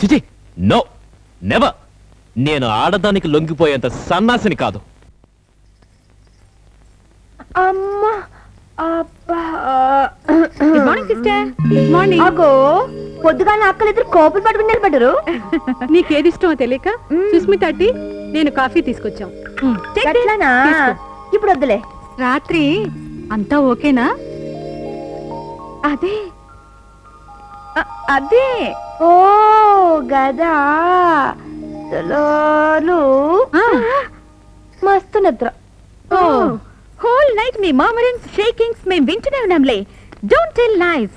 చిచి no never. నేను ఆడదానికి లొంగిపోయేంత సన్నాసిని కాదు. అమ్మా అబ్బా. గుడ్ మార్నింగ్ సిస్టర్ మార్నింగ్ అగో పొద్దుగాల అక్కలు ఇద్దరు కోపులు పట్టుకుని నిలబడ్డారు నీకేది ఇష్టమో తెలియక సుస్మిత టీ నేను కాఫీ తీసుకొచ్చాం. ఇప్పుడు వద్దులే. రాత్రి అంతా ఓకేనా? అదే అదే. ఓ గదా. ఆ, మస్తు నిద్ర. ఓ. హోల్ నైట్ మీ మర్మరింగ్స్ షేకింగ్స్ మేము వింటూనే ఉన్నాంలే. డోంట్ టెల్ లైస్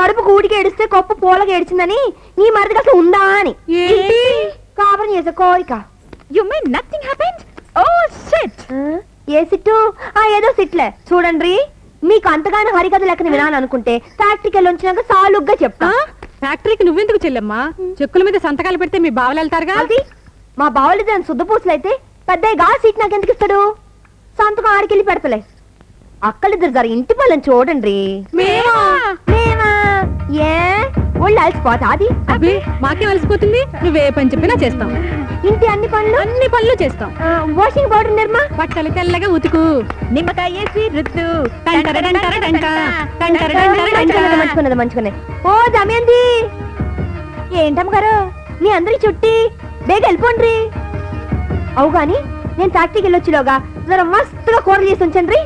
కడుపు కూడికి ఏడిస్తే గొప్ప పోలకి ఏడిచిందని నీ మరిదికి అసలు ఉందా అని? కాపురం చేసే కోరిక. You mean nothing happened? Oh shit! ఏ సిట్టు? ఆ ఏదో సిట్లే. చూడండి మీకు అంతగానో హరికథ లెక్కన వినాలనుకుంటే ఫ్యాక్టరీకి వచ్చినాక సాలుగ్గా చెప్తా. ఫ్యాక్టరీకి నువ్వెందుకు చెల్లమ్మా? చెక్కుల మీద సంతకాలు పెడితే మీ బావలు వెళ్తారుగా? అది మా బావలి దాని శుద్ధపూసలైతే పెద్దగా సీట్ నాకు ఎందుకు ఇస్తాడు? సంతకం ఆడికెళ్ళి పెడతలే. అక్కలిద్దరు జర ఇంటి పళ్ళని చూడండి. మేమా? మేమా? ఏ? ఒళ్ళు అలసిపోతా అది అబ్బే మాకేం అలసిపోతుంది? నువ్వే పని చెప్పినా చేస్తాం ఇంటి అన్ని పనులు? అన్ని పనులు చేస్తాం వాషింగ్ పౌడర్ నిర్మా బట్టలు తెల్లగా ఉతుకు. నిమ్మకాయ వేసి రుద్దు. మంచుకున్నది మంచుకున్నది. ఓ దమయంతి! ఏంటమ్మ గారు మీ అందరి చుట్టి బేగ వెళ్ళిపోండ్రి. అవు గాని నేను ఫ్యాక్టరీకి వెళ్ళొచ్చిలోగా జర మస్తుగా కూరలు చేసి ఉంచండి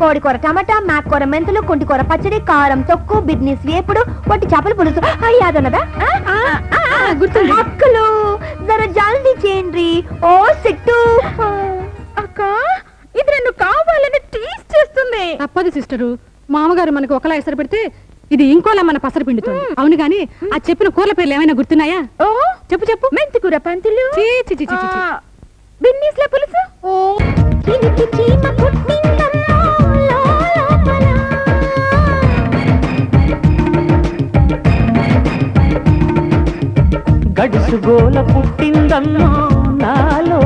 కోడి కూర టమాటా మేక కూర మెంతులు కుంటి కూర పచ్చడి కారం తొక్కు బిడ్నీస్ వేపుడు పొట్టి చేపల పులుసు. అయ్యాదన్నదా ఆ, ఆ, గుర్తుంది. అక్కలు జర జల్దీ చేయండి ఓ సిట్టు. అక్క ఇది నన్ను కావాలని టీస్ చేస్తుంది. తప్పదు సిస్టరు. మామగారు మనకు ఒకలా ఎసరు పెడితే ఇది ఇంకోలా మన పసరు పిండుతుంది. అవును గాని ఆ చెప్పిన కూరల పేర్లు ఏమైనా గుర్తున్నాయా? ఓ చెప్పు చెప్పు. మెంతి కూర పంతులు. బిన్నీస్ల పులుసు? ఓ. దీనికి చీమ పుట్టిందమ్మో గడుసు గోల పుట్టిందమ్మో నాలో